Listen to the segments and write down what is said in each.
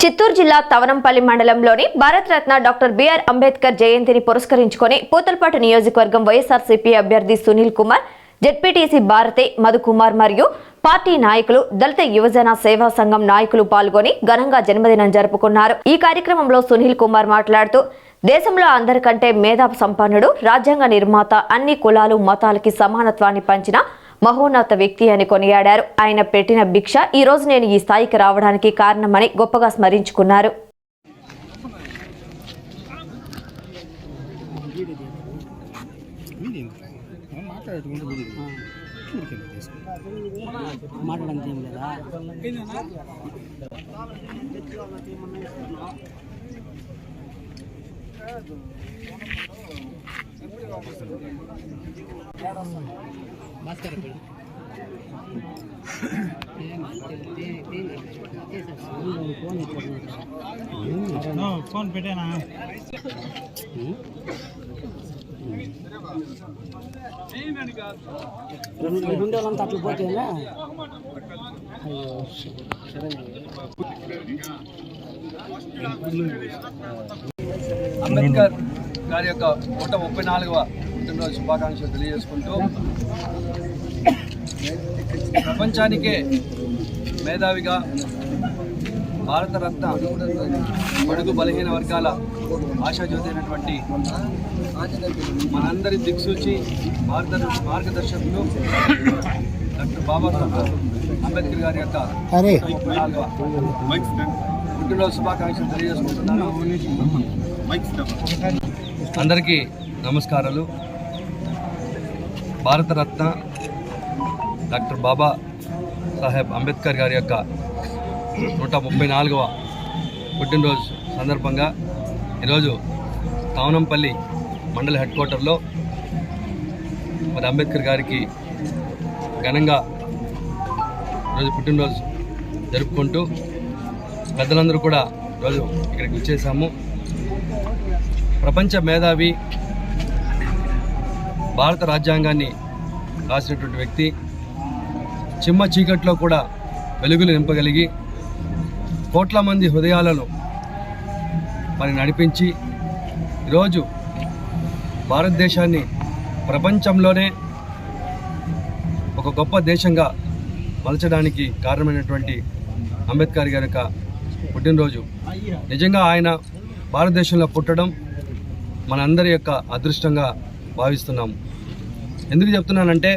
చిత్తూరు జిల్లా తవనంపల్లి మండలంలోని Bharat Ratna doctor BR Ambedkar జయంతిని పురస్కరించుకొని పూతలపాటు నియోజకవర్గం వైఎస్ఆర్సీపీ అభ్యర్థి సునీల్ కుమార్ జెడ్పీటీసీ భారతి మధుకుమార్ మరియు పార్టీ నాయకులు దళిత యువజన సేవా సంఘం నాయకులు పాల్గొని ఘనంగా జన్మదినం జరుపుకున్నారు. ఈ కార్యక్రమంలో సునీల్ కుమార్ మాట్లాడుతూ దేశంలో అందరికంటే మేధా సంపన్నుడు రాజ్యాంగ నిర్మాత అన్ని కులాలు మతాలకి సమానత్వాన్ని పంచిన మహోన్నత వ్యక్తి అని కొనియాడారు. ఆయన పెట్టిన భిక్ష ఈ రోజు నేను ఈ స్థాయికి రావడానికి కారణమని గొప్పగా స్మరించుకున్నారు. మాట్లాడేటువంటి ఏం లేదా? ఫోన్ పెట్టానా రెండు రెండు వాళ్ళంతా అట్లా పోతేనా అయ్యో సరే అంబేద్కర్ గారి యొక్క నూట ముప్పై నాలుగవ పుట్టినరోజు శుభాకాంక్షలు తెలియజేసుకుంటూ ప్రపంచానికే మేధావిగా భారతరత్న బడుగు బలహీన వర్గాల ఆశాజ్యోతి అయినటువంటి మనందరి దిక్సూచి భారత మార్గదర్శకులు డాక్టర్ బాబాసాహెబ్ అంబేద్కర్ గారి యొక్క పుట్టినరోజు శుభాకాంక్షలు తెలియజేసుకుంటున్నాను. అందరికీ నమస్కారాలు. భారతరత్న డాక్టర్ బాబా సాహెబ్ అంబేద్కర్ గారి యొక్క నూట ముప్పై నాలుగవ పుట్టినరోజు సందర్భంగా ఈరోజు తవనంపల్లి మండల హెడ్ క్వార్టర్లో మరి అంబేద్కర్ గారికి ఘనంగా ఈరోజు పుట్టినరోజు జరుపుకుంటూ పెద్దలందరూ కూడా ఈరోజు ఇక్కడికి వచ్చేసాము. ప్రపంచ మేధావి భారత రాజ్యాంగాన్ని రాసినటువంటి వ్యక్తి చిమ్మ చీకట్లో కూడా వెలుగులు నింపగలిగి కోట్ల మంది హృదయాలను మరి నడిపించి ఈరోజు భారతదేశాన్ని ప్రపంచంలోనే ఒక గొప్ప దేశంగా మలచడానికి కారణమైనటువంటి అంబేద్కర్ గారి యొక్క పుట్టినరోజు. నిజంగా ఆయన భారతదేశంలో పుట్టడం మనందరి యొక్క అదృష్టంగా భావిస్తున్నాము ఎందుకు చెప్తున్నానంటే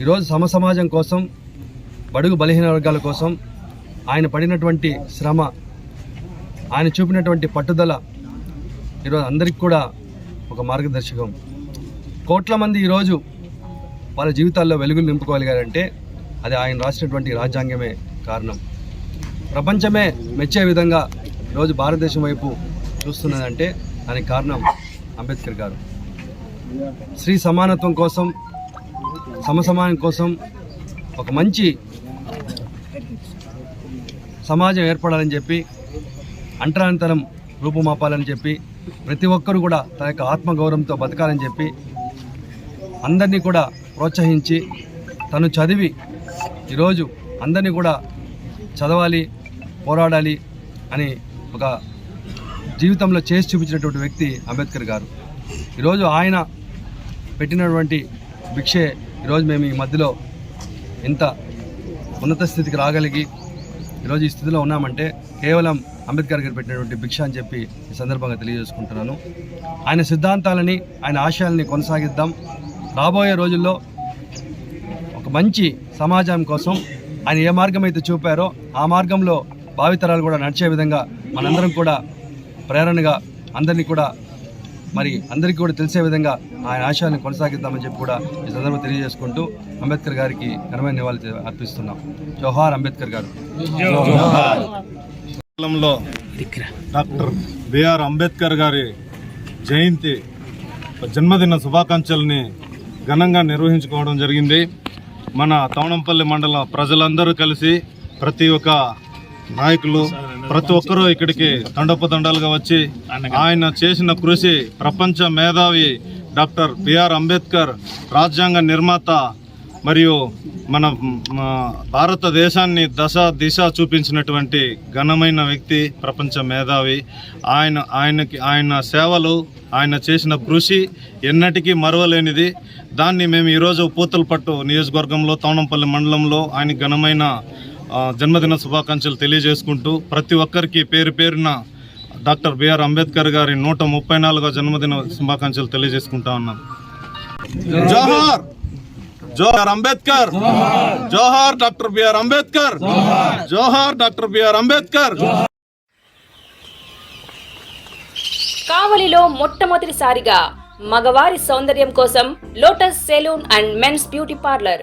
ఈరోజు సమసమాజం కోసం బడుగు బలహీన వర్గాల కోసం ఆయన పడినటువంటి శ్రమ ఆయన చూపినటువంటి పట్టుదల ఈరోజు అందరికి కూడా ఒక మార్గదర్శకం. కోట్ల మంది ఈరోజు వాళ్ళ జీవితాల్లో వెలుగులు నింపుకోగలిగారంటే అది ఆయన రాసినటువంటి రాజ్యాంగమే కారణం. ప్రపంచమే మెచ్చే విధంగా రోజు భారతదేశం వైపు చూస్తున్నదంటే దానికి కారణం అంబేద్కర్ గారు. స్త్రీ సమానత్వం కోసం సమసమానం కోసం ఒక మంచి సమాజం ఏర్పడాలని చెప్పి అంటరానంతరం రూపుమాపాలని చెప్పి ప్రతి ఒక్కరు కూడా తన యొక్క ఆత్మగౌరవంతో బతకాలని చెప్పి అందరినీ కూడా ప్రోత్సహించి తను చదివి ఈరోజు అందరినీ కూడా చదవాలి పోరాడాలి అని ఒక జీవితంలో చేసి చూపించినటువంటి వ్యక్తి అంబేద్కర్ గారు. ఈరోజు ఆయన పెట్టినటువంటి భిక్షే ఈరోజు మేము ఈ మధ్యలో ఇంత ఉన్నత స్థితికి రాగలిగి ఈరోజు ఈ స్థితిలో ఉన్నామంటే కేవలం అంబేద్కర్ గారు పెట్టినటువంటి భిక్ష అని చెప్పి ఈ సందర్భంగా తెలియజేసుకుంటున్నాను. ఆయన సిద్ధాంతాలని ఆయన ఆశయాలని కొనసాగిద్దాం. రాబోయే రోజుల్లో ఒక మంచి సమాజం కోసం ఆయన ఏ మార్గం అయితే చూపారో ఆ మార్గంలో భావితరాలు కూడా నడిచే విధంగా మనందరం కూడా ప్రేరణగా అందరినీ కూడా మరి అందరికీ కూడా తెలిసే విధంగా ఆయన ఆశయాన్ని కొనసాగిద్దామని చెప్పి కూడా ఈ సందర్భంగా తెలియజేసుకుంటూ అంబేద్కర్ గారికి ఘనమైన నివాళి అర్పిస్తున్నాం. జోహార్ అంబేద్కర్ గారు. కాలంలో డాక్టర్ బిఆర్ అంబేద్కర్ గారి జయంతి జన్మదిన శుభాకాంక్షల్ని ఘనంగా నిర్వహించుకోవడం జరిగింది. మన తవణంపల్లి మండల ప్రజలందరూ కలిసి ప్రతి ఒక్క నాయకులు ప్రతి ఒక్కరూ ఇక్కడికి తండోపతండాలుగా వచ్చి ఆయన చేసిన కృషి ప్రపంచ మేధావి డాక్టర్ బిఆర్ అంబేద్కర్ రాజ్యాంగ నిర్మాత మరియు మన భారతదేశాన్ని దశ దిశ చూపించినటువంటి ఘనమైన వ్యక్తి ప్రపంచ మేధావి. ఆయన ఆయనకి ఆయన సేవలు ఆయన చేసిన కృషి ఎన్నటికీ మరవలేనిది. దాన్ని మేము ఈరోజు పూతలపట్టు నియోజకవర్గంలో తవణంపల్లి మండలంలో ఆయన ఘనమైన జన్మదిన శుభాకాంక్షలు తెలియజేసుకుంటూ ప్రతి ఒక్కరికి పేరు పేరున డాక్టర్ బిఆర్ అంబేద్కర్ గారి నూట ముప్పై నాలుగో జన్మదిన శుభాకాంక్షలు తెలియజేసుకుంటా ఉన్నాం జోహార్! జోహార్ అంబేద్కర్! జోహార్ డాక్టర్ బిఆర్ అంబేద్కర్! జోహార్ డాక్టర్ బిఆర్ అంబేద్కర్! కావలిలో మొట్టమొదటిసారిగా మగవారి సౌందర్యం కోసం Lotus salon and men's beauty parlour